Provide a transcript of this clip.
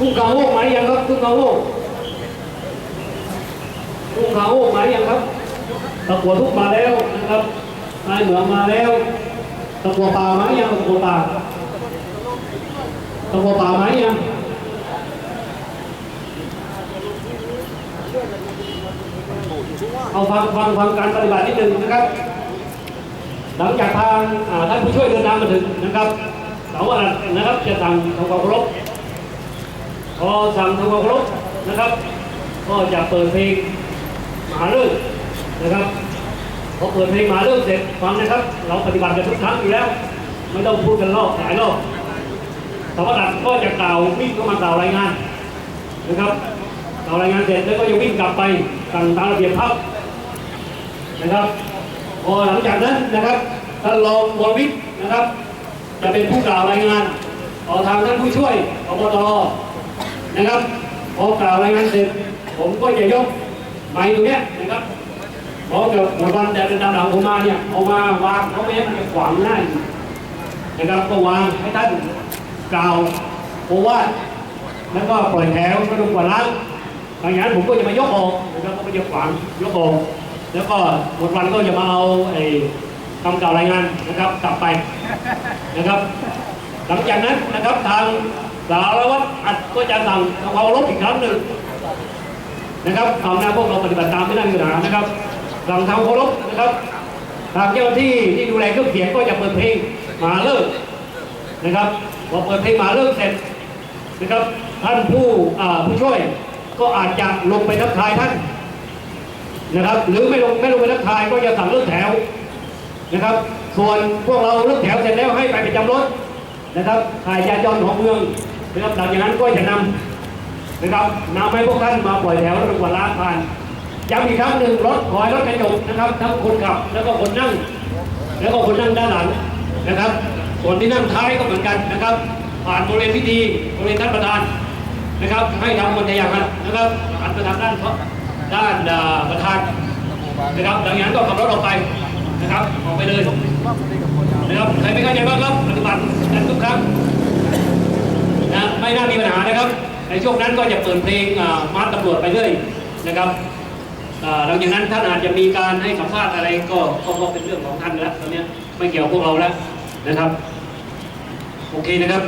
ทุ่งขาโฮกมาหรือยังครับทุ่งขาโฮกทุ่งขาโฮกมาหรือยังครับตะกัวทุกมาแล้วนะครับนายเหมือมาแล้วตะกัวป่ามาหรือยังตะกัวป่าตะกัวป่ามาหรือยังเอาฟังฟังฟังการปฏิบัตินิดหนึ่งนะครับ หลังจากทางท่านผู้ช่วยเดินทางมาถึงนะครับเสาร์อาทิตย์นะครับจะสั่งทำความเคารพ พอสั่งทำความเคารพนะครับ ก็จะเปิดเพลงมหาเลิกนะครับพอเปิดเพลงมหาเลิกเสร็จฟังนะครับ เราปฏิบัติกันทุกครั้งอยู่แล้ว ไม่ต้องพูดกันรอบหลายรอบสาร์อาทิตย์ก็จะกล่าววิ่งเข้ามากล่าวรายงานนะครับกล่าวรายงานเสร็จแล้วก็จะวิ่งกลับไปสั่งตามระเบียบพักนะครับพอหลังจากนั้นนะครับท่านรองวรวิทย์นะครับ จะเป็นผู้กล่าวรายงานต่อทางท่านผู้ช่วยอบต นะครับพอกล่าวรายงานเสร็จผมก็จะยกไม้ตรงเนี้ยนะครับพร้อมกับหัววันแต่ดำหลังผมมาเนี่ยเอามาวางเขาไม่ให้มันขวางหน้านะครับก็วางให้ท่านกล่าวโอวาทแล้วก็ปล่อยแถวไม่ต้องกวาดล้างหลังจากนั้นผมก็จะมายกออกนะครับก็จะขวางยกออกแล้วก็หมดวันก็จะมาเอาไอ้คำกล่าวรายงานนะครับกลับไปนะครับ หลังจากนั้นนะครับทาง สารวัตรอัดก็จะสั่งเคารพอีกครั้งหนึ่งนะครับคราวหน้าพวกเราปฏิบัติตามไม่ได้มีปัญหานะครับสั่งทำเคารพนะครับทางเจ้าที่ที่ดูแลเครื่องเสียงก็จะเปิดเพลงหมาเลิกนะครับพอเปิดเพลงหมาเลิกเสร็จนะครับ ท่านผู้ผู้ช่วยก็อาจจะลงไปทักทายท่านนะครับ หรือไม่ลงไม่ลงไปทักทายก็จะสั่งเลิกแถวนะครับ ส่วนพวกเราเลิกแถวเสร็จแล้วให้ไปประจำรถนะครับถ่ายยาจรของเมือง นะครับหลังจากนั้นก็จะนำนะครับนำให้พวกท่านมาปล่อยแถวระหว่างล้างผ่านย้ำอีกครั้งหนึ่งรถถอยรถกระจกนะครับ ทั้งคนขับแล้วก็คนนั่ง แล้วก็คนนั่งด้านหลังนะครับส่วนที่นั่งท้ายก็เหมือนกันนะครับ ผ่านบริเวณพิธีบริเวณท่านประธานนะครับ ให้ทำคนใจอย่างนั้นนะครับหันไปทางด้านเพราะด้านประธานนะครับดังนั้นก็ขับรถออกไปนะครับออกไปเลยนะครับใครไม่เข้าใจบ้างครับปฏิบัติกันทุกครั้งนะไม่น่ามีปัญหานะครับ ในช่วงนั้นก็จะเปิดเพลงมาร์ตำรวจไปเรื่อยนะครับหลังจากนั้นท่านอาจจะมีการให้สัมภาษณ์อะไรก็ก็เป็นเรื่องของท่านแล้วตอนนี้ไม่เกี่ยวกับพวกเราแล้วนะครับ โอเคนะครับ